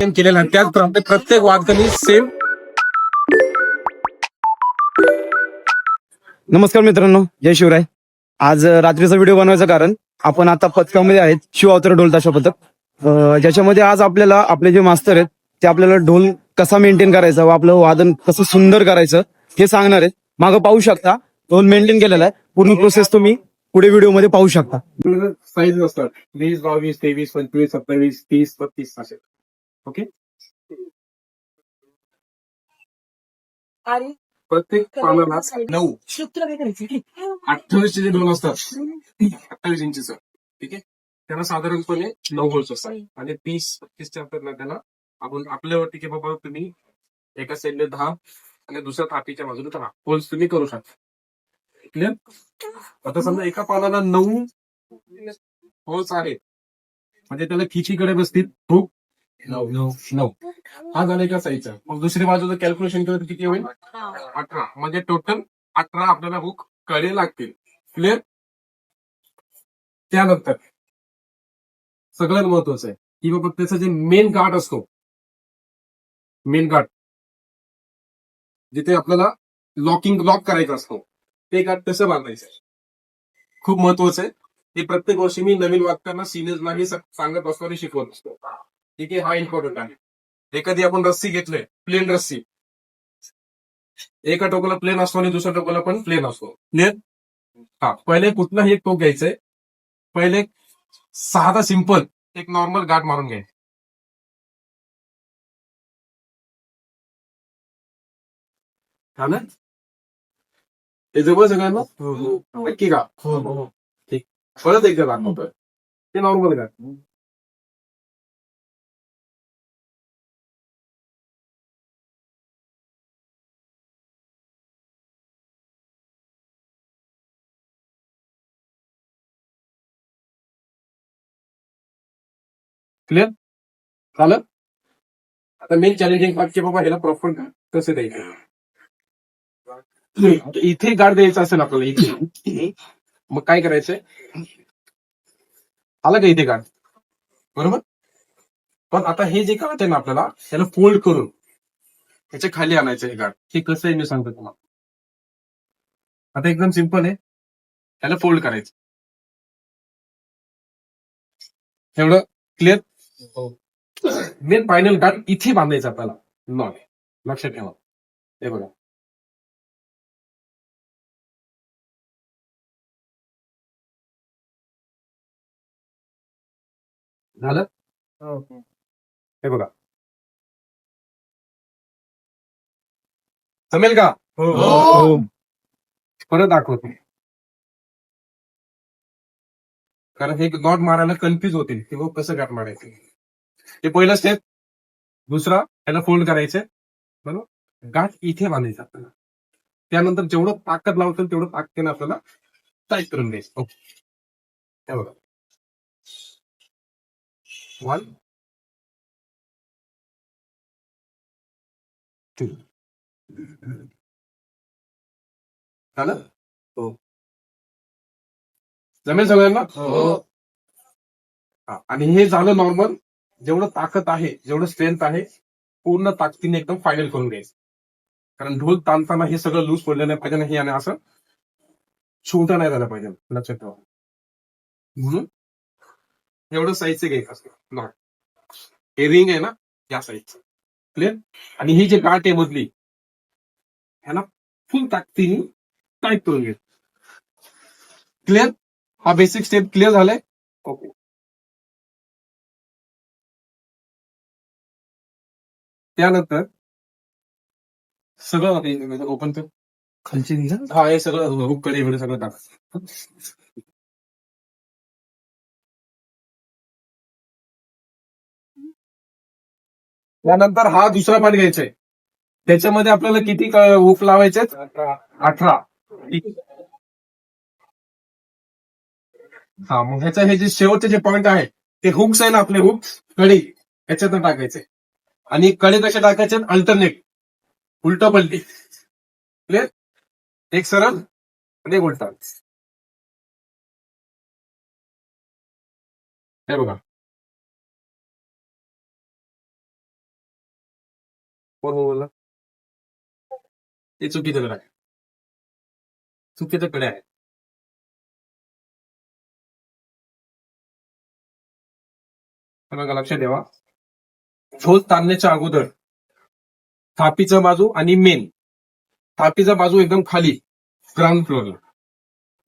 Same केलेला आहे. त्याचप्रमाणे प्रत्येक वादकांनी सेम नमस्कार मित्रांनो. जय शिवराय. आज रात्रीचा व्हिडिओ बनवायचं कारण आपण आता पथकामध्ये आहेत शिव अवतार ढोल ताशा पथक. ज्याच्यामध्ये आज आपल्याला आपले जे मास्तर आहेत ते आपल्याला ढोल कसा मेंटेन करायचा व आपलं वादन कसं सुंदर करायचं हे सांगणार आहेत. मागं पाहू शकता. ढोल मेंटेन केलेला आहे. पूर्ण प्रोसेस तुम्ही पुढे व्हिडिओमध्ये पाहू शकता. साईज असतात. वीस बावीस तेवीस पंचवीस सत्तावीस तीस बत्तीस असे ओके प्रत्येक पानाला नऊ. अठ्ठावीसचे जे दोन असतात. अठ्ठावीस इंचीचं. ठीक आहे? त्याला साधारणपणे नऊ होल्स असतात. आणि तीस आपल्याला त्याला आपण आपल्यावरती की बाबा तुम्ही एका साईडने दहा आणि दुसऱ्या थापीच्या बाजूने दहा होल्स तुम्ही करू शकता. क्लिअर आता समजा एका पानाला नऊ होल्स आहेत. म्हणजे त्याला खिचीकडे बसतील. खूप. नऊ नऊ नऊ. हा झाला एका साईजचा. मग दुसरी बाजूचं कॅल्क्युलेशन केलं तर किती होईल? अठरा. म्हणजे टोटल अठरा आपल्याला हुककडे लागतील. क्लिअर त्यानंतर सगळ्यात महत्वाचं आहे की बाबा त्याचा जे मेन गाठ असतो मेन गाठ जिथे आपल्याला लॉकिंग लॉक करायचा असतो. ते गाठ कसं बांधायचं खूप महत्वाचं आहे. हे प्रत्येक वर्षी मी नवीन वागताना सिनियर्सना हे सांगत असतो आणि शिकवत असतो. ठीक आहे? हा इम्पॉर्टंट आहे. एखादी आपण रस्सी घेतले प्लेन रस्सी. एका टोकाला प्लेन असतो आणि दुसऱ्या टोकाला पण प्लेन असतो. प्लेन हा. पहिले कुठलाही एक टोक घ्यायचंय. पहिले साधा सिंपल एक नॉर्मल गाठ मारून घ्यायचं. हा ना हे जवळ सगळ्यांना नक्की का ठीक परत एकदा दाखवतोय ते नॉर्मल गाठ क्लिअर झालं आता मेन चॅलेंजिंग पार्ट की बाबा ह्याला प्रॉपर कसं द्यायचं इथे गाड द्यायचं असेल आपल्याला इथे. मग काय करायचंय? आलं का इथे गाड बरोबर? पण आता हे जे आहे ना आपल्याला त्याला फोल्ड करून त्याच्याखाली आणायचं हे गाठ हे कसं आहे मी सांगतो तुम्हाला. आता एकदम सिंपल आहे. त्याला फोल्ड करायचं. एवढं क्लिअर मेन फायनल गाठ इथे बांधायचं आपल्याला. नॉट लक्षात ठेवा. हे बघा. झालं? हे. बघा. जमेल का? हो. परत दाखवतो. कारण हे नॉट मारायला कन्फ्युज होतील की बाबा कसं गाठ मारायचं. हे पहिलं स्टेप दुसरा त्याला फोल्ड करायचं बरोबर? गाठ इथे बांधायचं आपल्याला. त्यानंतर जेवढं ताकद लावतो तेवढं ताकदीने आपल्याला टाईट करून द्यायचं ओके हे बघा. वन टू झालं हो जमेल सगळ्यांना? हा, आणि हे झालं नॉर्मल जेवढं ताकद आहे जेवढं स्ट्रेंथ आहे पूर्ण ताकदीने एकदम फायनल करून घ्यायचं. कारण ढोल ताणताना हे सगळं लूज पडलं नाही पाहिजे नाही आणि असं छोटं नाही झालं पाहिजे. लक्षात ठेवा म्हणून एवढं साईजचं घ्यायचं नॉट हे रिंग आहे ना या साईजचं क्लिअर आणि ही जी गाठ आहे मधली ह्याला फुल ताकदीने टाईट करून घ्यायचं क्लिअर हा बेसिक स्टेप क्लिअर झालाय? ओके त्यानंतर सगळं ओपन कर. खालची हा हे सगळं हुककडे सगळं टाक. त्यानंतर हा दुसरा पाठ घ्यायचा आहे त्याच्यामध्ये आपल्याला किती हुक लावायचे अठरा. हा मग ह्याचा हे जे शेवटचे जे पॉइंट आहे ते हुक्स आहे ना आपले हुक्स कडी. ह्याच्यात टाकायचे आणि कडे कसे टाकायचे? अल्टरनेट उलट पलटी. क्लिअर एक सरळ आणि एक उलटा. हे बघा. कोण बोलला? ते चुकीचं कडे आहे चुकीचं कडे आहे बघा लक्षात ठेवा. झोल ताणण्याच्या अगोदर थापीचा बाजू आणि मेन थापीचा बाजू एकदम खाली ग्राउंड फ्लोअरला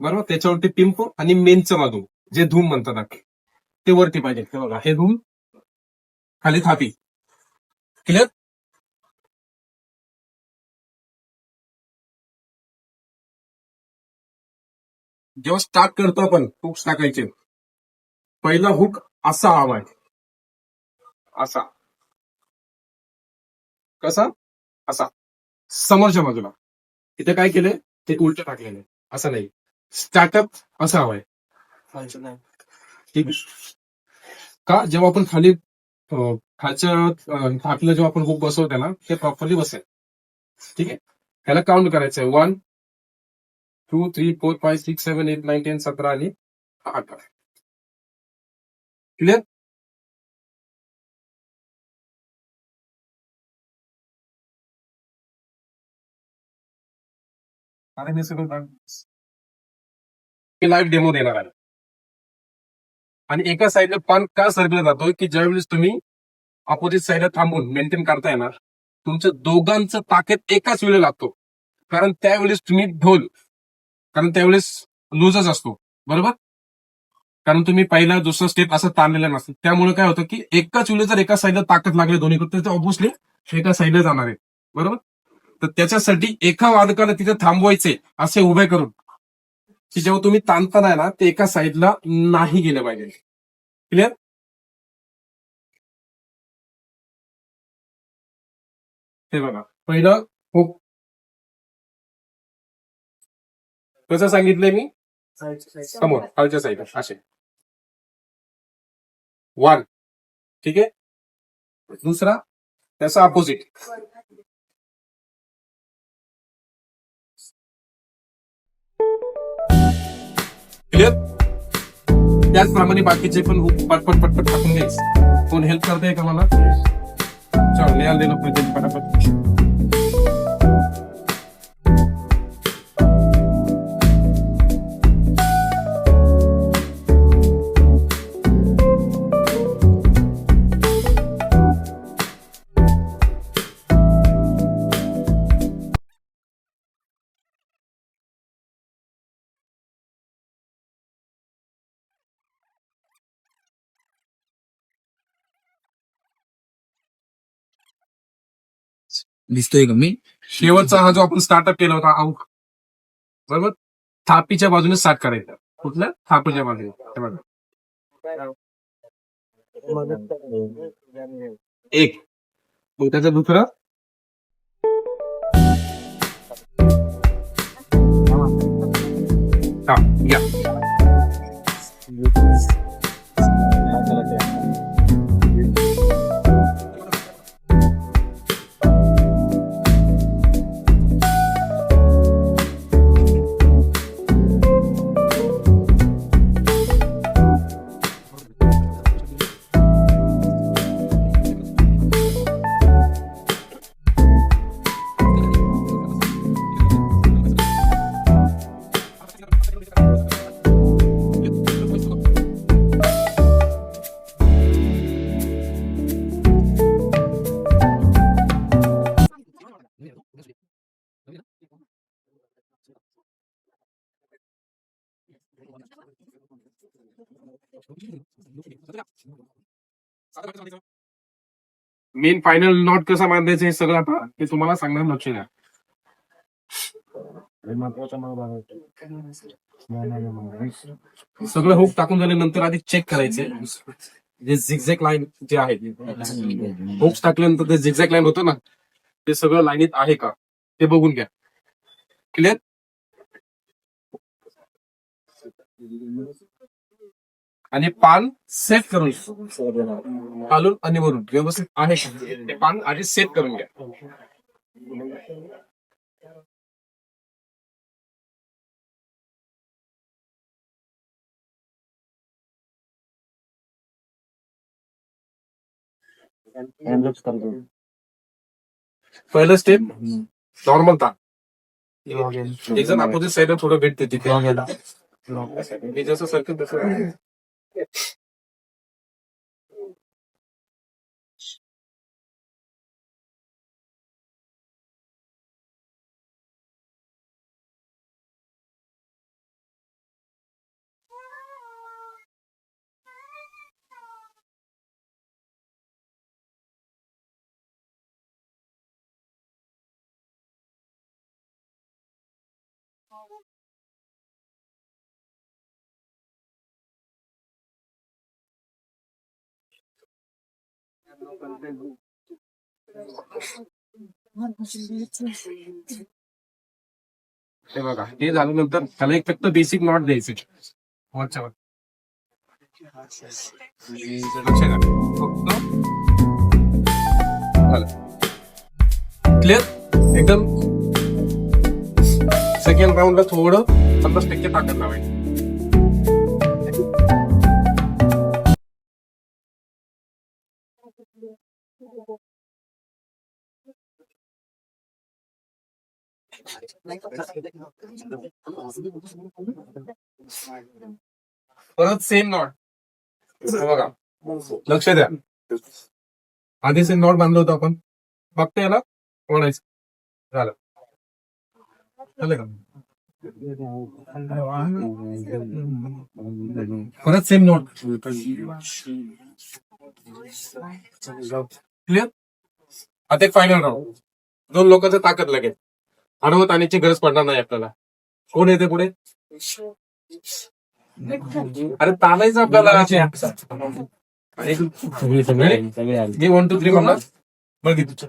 बरोबर? त्याच्यावरती पिंप आणि मेनचं बाजू जे धूम म्हणतात ते वरती पाहिजे बघा हे धूम खाली थापी. क्लिअर जेव्हा स्टार्ट करतो आपण हुक टाकायचे. पहिला हुक असा हवाय असा. कसा? असा. समोरच्या बाजूला. इथे काय केलंय? ते उलट टाकलेलं असं नाही. स्टार्टअप असा हवाय ठीक आहे. का? जेव्हा आपण खाली खालच्या अं, थापीला जेव्हा आपण हुक बसवतो ना ते प्रॉपरली बसेल. ठीक आहे? त्याला काउंट करायचंय. One two three four five six seven eight nine ten सतरा आणि अकरा क्लिअर अरे मी सगळं लाईव्ह डेमो देणार आहे. आणि एका साईडला पान का सरकला जातोय की ज्यावेळेस तुम्ही अपोजिट साईडला थांबून मेंटेन करता येणार तुमचं दोघांचं ताकद एकाच वेळेला लागतो. कारण त्यावेळेस तुम्ही ढोल कारण त्यावेळेस लूजच असतो. बरोबर? कारण तुम्ही पहिला दुसरा स्टेप असं ताणलेला नसतं. त्यामुळे काय होतं की एकाच चुली जर एका साईडला ताकद लागली दोन्ही तर ऑब्व्हियसली एका साईडला जाणार आहे. बरोबर? तर त्याच्यासाठी एका वादकाला तिथे थांबवायचे असे उभे करून की जेव्हा तुम्ही ताणताना ना ते एका साईडला नाही गेले पाहिजे. क्लिअर हे बघा. पहिलं कसं सांगितलंय मी? समोर खालच्या साईडला असे. वन. ठीक आहे? दुसरा त्याचा अपोजिट क्लिअर त्याचप्रमाणे बाकीचे पण पटपट पटपट टाकून घ्यायचे. कोण हेल्प करताय का मला? चल लिहायला दिलं पटापट. दिसतोय का मी? शेवटचा हा जो आपण स्टार्टअप केला होता आऊक. बरोबर? थापीच्या बाजूने स्टार्ट करायचा. कुठल्या थापीच्या बाजूने. एक. मग त्याचं दुसरं? हा या. मेन फायनल नॉट कसा बांधायचं हे सगळं आता ते तुम्हाला सांगणार लक्ष द्या. सगळं हुक टाकून झाल्यानंतर आधी चेक करायचे. जे झिगझॅक लाईन जे आहे हुक्स टाकल्यानंतर ते झिगझॅक लाईन होतं ना ते सगळं लाईनीत आहे का? ते बघून घ्या. क्लिअर आणि पान सेट करून घ्या. खालून आणि वरून व्यवस्थित आहे? ते पान आधी सेट करून घ्या पहिलं स्टेप नॉर्मल ताण एक जण अपोजिट साईडला थोडं भेट देते तिथे मी जसं सरकल तसं 嗯。हे बघा हे झाल्यानंतर त्याला एक फक्त बेसिक नॉट द्यायचे. वरच्यावर लक्ष फक्त क्लिअर एकदम सेकंड राऊंडला थोडं पन्नास टक्के ताकद लावायची. परत सेम नॉट बघा. लक्ष द्या. आधी सेम नॉट बांधलो होतो आपण. फक्त याला? ओढायचं. झालं. झालं का? परत सेम नोट क्लिअर आता एक फायनल राऊंड दोन लोकांचं ताकद लागेल आडवत आणण्याची गरज पडणार नाही आपल्याला. कोण येते पुढे? अरे ताणायचं आपल्याला. मी वन टू थ्री म्हणणार बघ तुझं.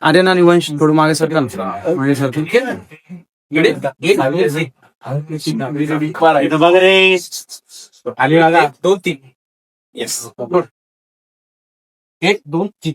अरे ना वंश थोडं मागे सरका ना. मागे सरका आली बघा. दोन तीन. येस एक दोन तीन.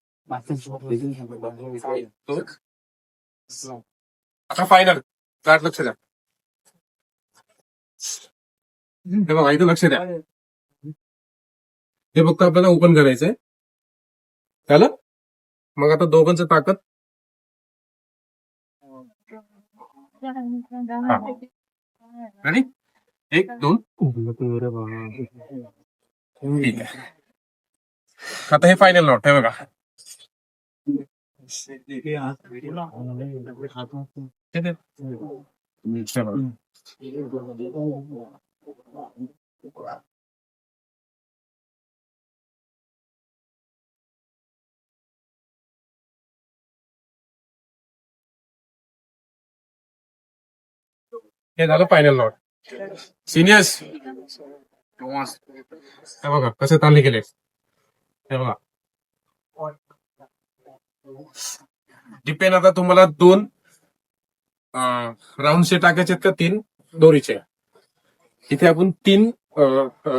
आता फायनल स्टार्ट लक्ष द्या हे बघा इथं लक्ष द्या हे फक्त आपल्याला ओपन करायचंय झालं मग आता दोघांचं ताकद आणि एक दोन ठीक आहे आता हे फायनल नॉट हे बघा. हे झालं फायनल नॉट सिनियर्स हे बघा कसे ताणले गेले हे बघा डिपेंड आता तुम्हाला दोन राऊंडचे टाकायचे आहेत का तीन दोरीचे. इथे आपण तीन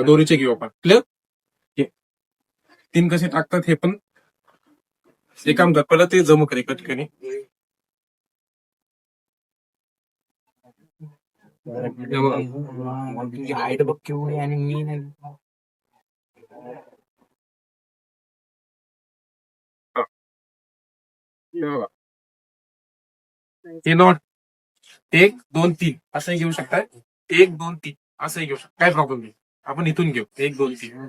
दोरीचे घेऊ आपण. क्लिअर तीन कसे टाकतात हे पण एक काम कर पहिलं ते जमू कर हे. तुझी हाईट बघ केवढी आणि मी नाही बघा. हे नॉट एक दोन तीन. असंही घेऊ शकताय. एक दोन तीन. असंही घेऊ शकता काय प्रॉब्लेम नाही. आपण इथून घेऊ. एक दोन तीन.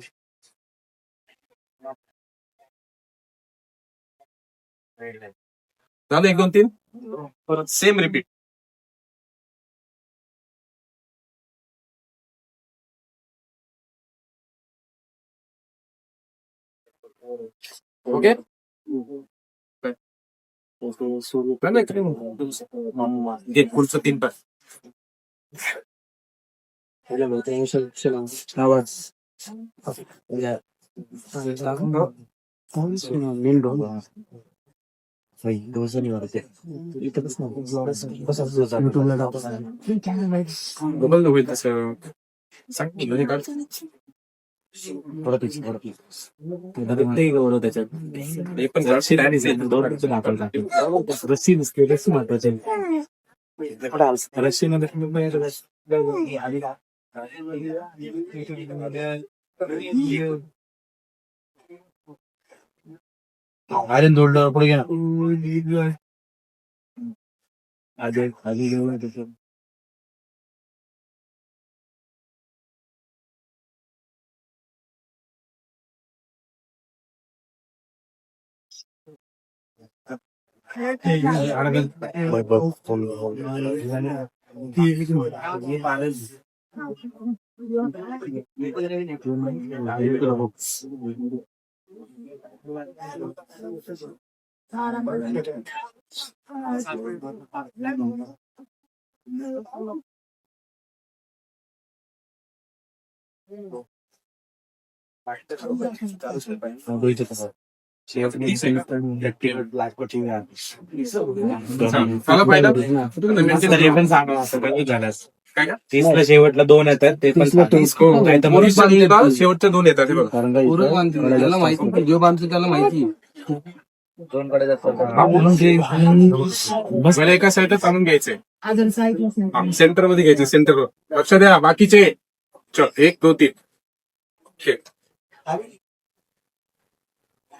झालं एक दोन तीन? परत सेम रिपीट ओके नाही, नाही, नाही. घे, पुढचं तीन पाच डबल होईल तसं सांग की घरी काढ. हे पण जराशी डायरीज आहे. रस्सी दिसते रस्सी महत्वाची रस्सी मध्ये अरे दोडलं पुढे घ्या आधी आधी घेऊन त्याचं मला पाहिलं काय का? तीसला शेवटला दोन येतात ते पण सांगा. हो. नाही तर मग मुरुड बांधलेला शेवटचे दोन येतात हे त्याला माहिती जो बांधतो त्याला माहिती दोन कडे जातात मला एका साईडच आणून घ्यायचंय सेंटरमध्ये घ्यायचं सेंटर लक्ष द्या बाकीचे चल एक दोन तीन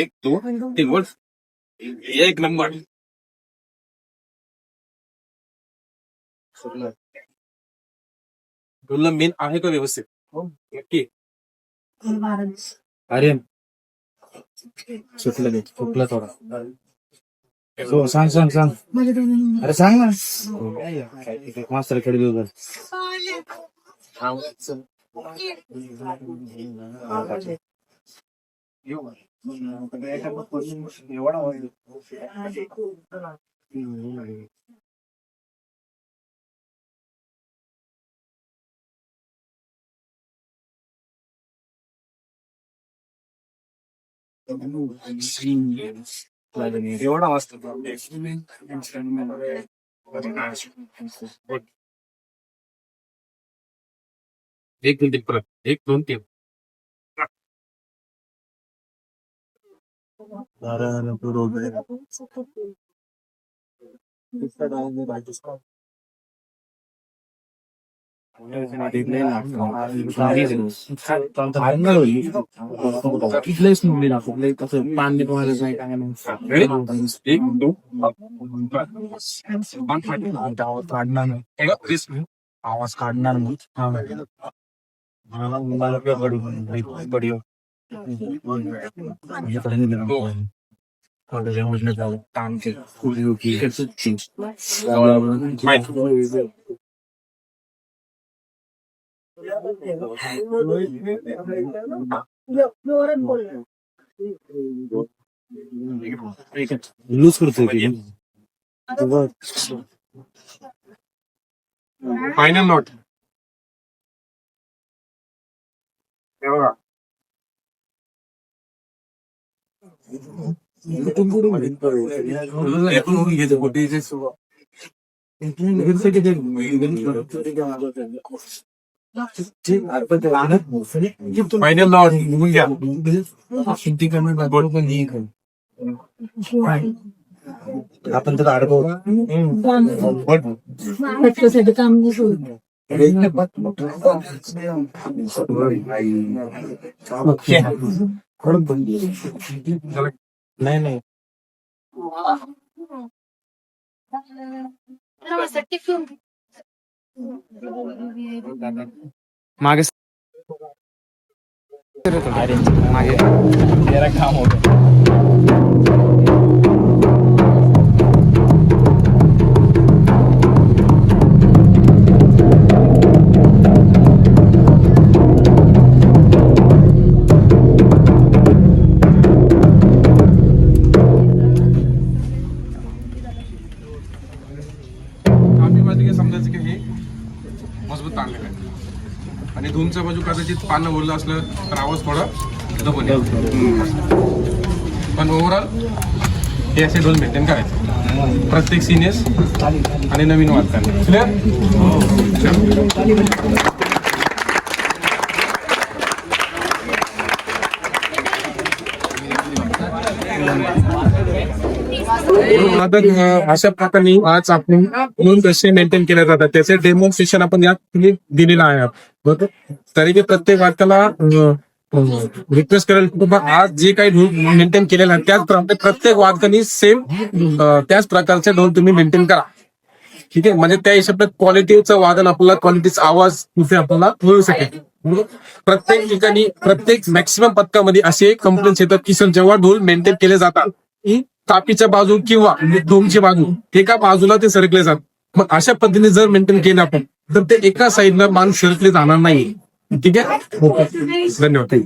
एक दोन तीन एक नंबर. तुला मेन आहे का व्यवस्थित? नक्की. अरे सुटलं ते सुटलं थोडं. हो सांग सांग सांग. अरे सांग ना. मास्तर देऊ एवढा वाजता एक दोन तीन परत एक दोन तीन. कुठलेच आवाज काढणार नाही आवाज काढणार नाही हा मॅडम. मला मला काय पडू पडू माझ्याकडे नाही फायनल निघून घ्या किती कमी बाजू पण नाही आपण तर अडकव काम नाही नाही नाही मागे मागे तेरा काम होतं आम्ही कदाचित पानं ओरलं असलं तर आवाज थोडा दबून येईल. पण ओव्हरऑल हे असे डोल मेंटेन करायचे प्रत्येक सिनियर्स आणि नवीन वाचताना क्लिअर अशा प्रकारे आज आपण म्हणून कसे मेंटेन केले जातात. त्याचे डेमॉन्स्ट्रेशन आपण या ठिकाणी दिलेलं आहे. बरोबर? तरी ते प्रत्येक वाक्याला रिक्वेस्ट करेल बाबा आज जे काही ढोल मेंटेन केलेलं आहे त्याचप्रमाणे प्रत्येक वादकांनी सेम त्याच प्रकारचे ढोल तुम्ही मेंटेन करा. ठीक आहे? म्हणजे त्या हिशोबात क्वालिटीचं वादन आपल्याला क्वालिटीचा आवाज तिथे आपल्याला मिळू शकेल. प्रत्येक ठिकाणी प्रत्येक मॅक्सिमम पथकामध्ये असे कंप्लेंट्स येतात की सर जेव्हा ढोल मेंटेन केले जातात की तापीच्या बाजू किंवा डोमची बाजू एका बाजूला ते सरकले जातात मग अशा पद्धतीने जर मेंटेन केलं आपण तर ते एका साईडला मान सरकले जाणार नाही ठीक आहे? धन्यवाद.